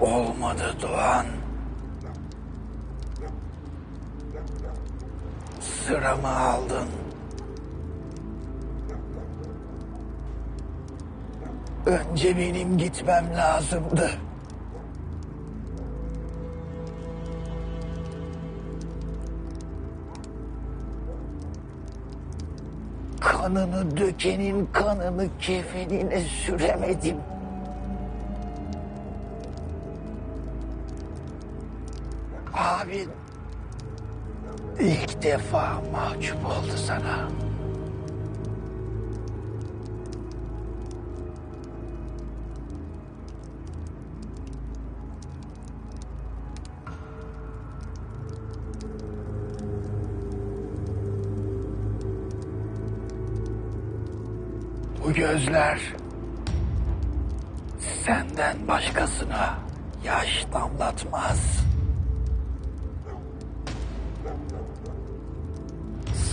Olmadı Doğan. Sıramı aldın. Önce benim gitmem lazımdı. Kanını dökenin kanını kefenine süremedim. Abin ilk defa mahcup oldu sana. Bu gözler senden başkasına yaş damlatmaz.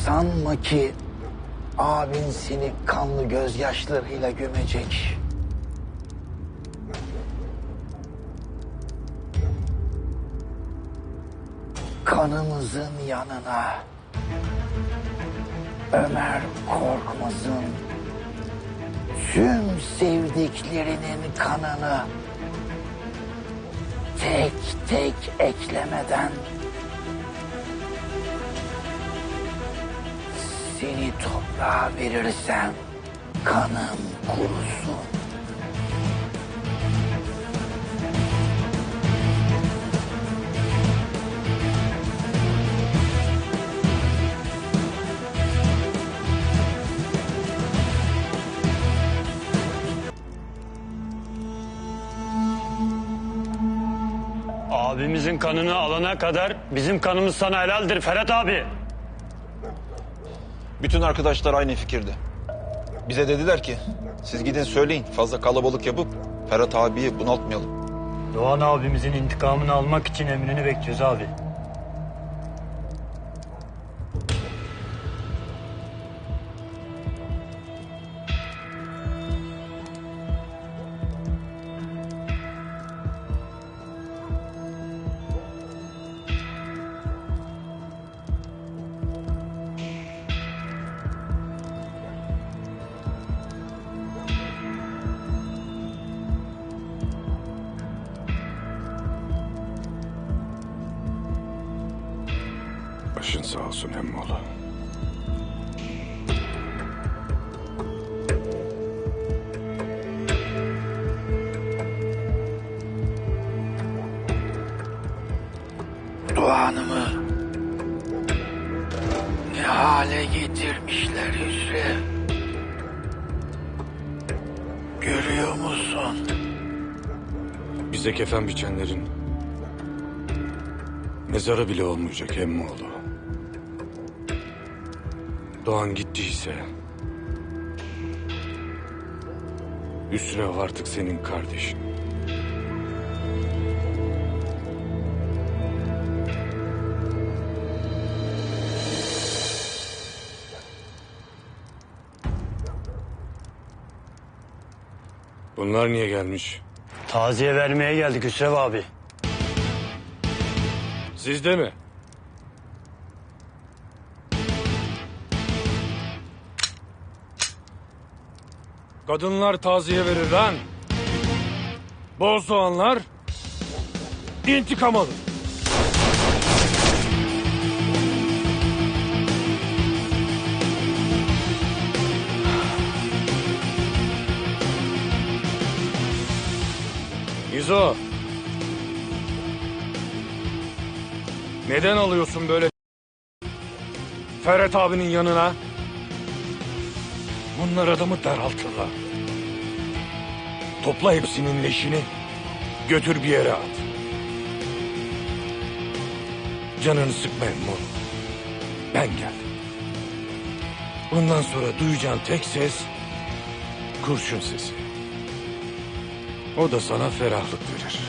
Sanma ki abin seni kanlı gözyaşlarıyla gömecek. Kanımızın yanına Ömer Korkmaz'ın tüm sevdiklerinin kanını tek tek eklemeden seni toprağa verirsem kanım kurusun. Abimizin kanını alana kadar bizim kanımız sana helaldir Ferhat abi. Bütün arkadaşlar aynı fikirde. Bize dediler ki siz gidin söyleyin fazla kalabalık yapıp Ferhat abiyi bunaltmayalım. Doğan abimizin intikamını almak için emrini bekliyoruz abi. Başın sağ olsun Emmoğlu. Doğanımı ne hale getirmişler Hüsrev. Görüyor musun? Bize kefen biçenlerin mezarı bile olmayacak Emmoğlu. Doğan gittiyse Üstüne artık senin kardeşin. Bunlar niye gelmiş? Taziye vermeye geldik Hüsrev abi. Siz de mi? Kadınlar taziye verir lan. Bozdoğanlar intikam alır. İzo. Neden alıyorsun böyle Ferhat abinin yanına? Bunlar adamı daraltırlar. Topla hepsinin leşini. Götür bir yere at. Canını sıkma Emmoğlu. Ben geldim. Bundan sonra duyacağın tek ses kurşun sesi. O da sana ferahlık verir.